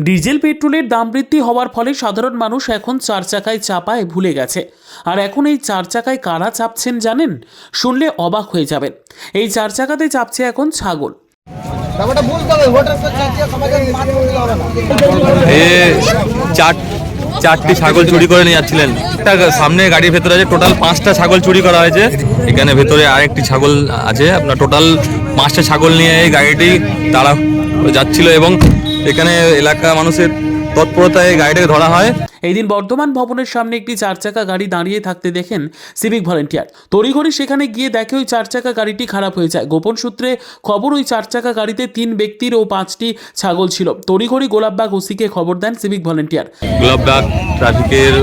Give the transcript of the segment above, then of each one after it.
Diesel, পেট্রোলের দাম বৃদ্ধি হওয়ার ফলে সাধারণ মানুষ এখন চার চাকায় চাপায় ভুলে গেছে। আর এখন এই চার চাকায় কারা চাপছেন জানেন? শুনলে অবাক হয়ে যাবেন। এই চার চাকাতে চাপছে এখন ছাগল। চার চারটি ছাগল চুরি করে নিয়ে যাচ্ছিলেন। সামনে গাড়ির ভেতরে আছে, টোটাল পাঁচটা ছাগল চুরি করা হয়েছে। এখানে ভেতরে আরেকটি ছাগল আছে, আপনার টোটাল পাঁচটা ছাগল নিয়ে এই গাড়িটি তারা যাচ্ছিল এবং এখানে এলাকা মানুষের তৎপরতায় গাড়িটাকে ধরা হয়। এই দিন বর্ধমান ভবনের সামনে একটি চার চাকা গাড়ি দাঁড়িয়ে থাকতে দেখেন সিভিক ভলেন্টিয়ার তড়িঘড়ি সেখানে গিয়ে দেখে ওই চার চাকা গাড়িটি খারাপ হয়ে যায়। গোপন সূত্রে খবর ওই চার চাকা গাড়িতে তিন ব্যক্তির ও পাঁচটি ছাগল ছিল। তড়িঘড়ি গোলাপবাগ ওসিকে খবর দেন সিভিক ভলেন্টিয়ার গোলাপবাগ ট্রাফিকের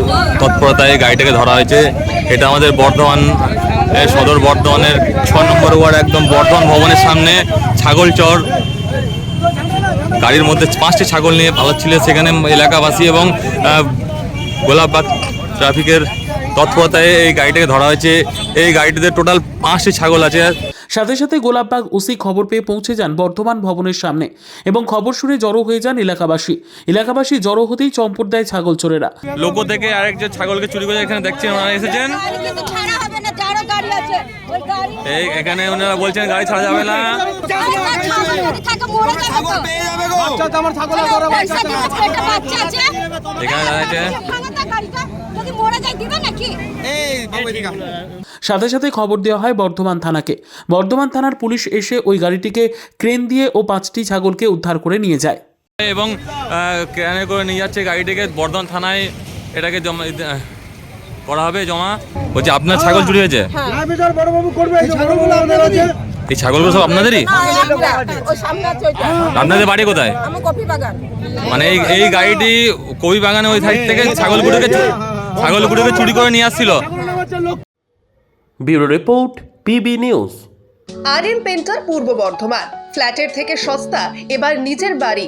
তৎপরতায় গাড়িটাকে ধরা হয়েছে। এটা আমাদের বর্ধমান সদর বর্ধমানের ছ নম্বর ওয়ার্ড একদম বর্ধমান ভবনের সামনে ছাগলচর গাড়ির মধ্যে পাঁচটি ছাগল নিয়ে পালাচ্ছিল সেখানে এলাকাবাসী এবং গোলাপবাগ ট্রাফিকের তৎপরতায় এই গাড়িটাকে ধরা হয়েছে। এই গাড়িটিতে টোটাল পাঁচটি ছাগল আছে। সাথে সাথে গোলাপবাগ ওসি খবর পেয়ে পৌঁছে যান বর্ধমান ভবনের সামনে এবং খবর শুনে জড়ো হয়ে যান এলাকাবাসী। এলাকাবাসী জড়ো হতেই চম্পট দেয় ছাগল চোরেরা। লোকো থেকে আরেকজন ছাগলকে চুরি করে এখানে দেখছেন ওনারা এসেছেন। এই এখানে ওনারা বলছেন গাড়ি ছাড়া যাবে না। এখানে দাঁড়াচ্ছে। সাথে সাথে খবর দেওয়া হয় বর্ধমান থানাকে। বর্ধমান থানার পুলিশ এসে ওই গাড়িটিকে ক্রেন দিয়ে ও পাঁচটি ছাগলকে উদ্ধার করে নিয়ে যায়। এবং ক্রেনে করে নিয়ে যাচ্ছে গাড়িটিকে বর্ধমান থানায় এটাকে জমা করা হবে জমা? বলছি আপনার ছাগল চুরি হয়েছে? এই ছাগলগুলো আমাদের আছে। এই ছাগলগুলো সব আপনাদেরই? ওই সামনে আছে ওইটা। আপনাদের বাড়ি কোথায়? আমার কপি বাগান। মানে এই এই গাড়িটি কবি বাগানে ওই সাইড থেকে ছাগলগুলোকে ছাগলগুলোকে চুরি করে নিয়ে আসছিল। Bureau report PB news. R M Painter পূর্ব বর্ধমান। ফ্ল্যাটের থেকে সস্তা এবার নিজের বাড়ি।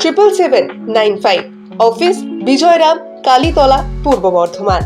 triple seven nine five office Bijayram Kalitala পূর্ব বর্ধমান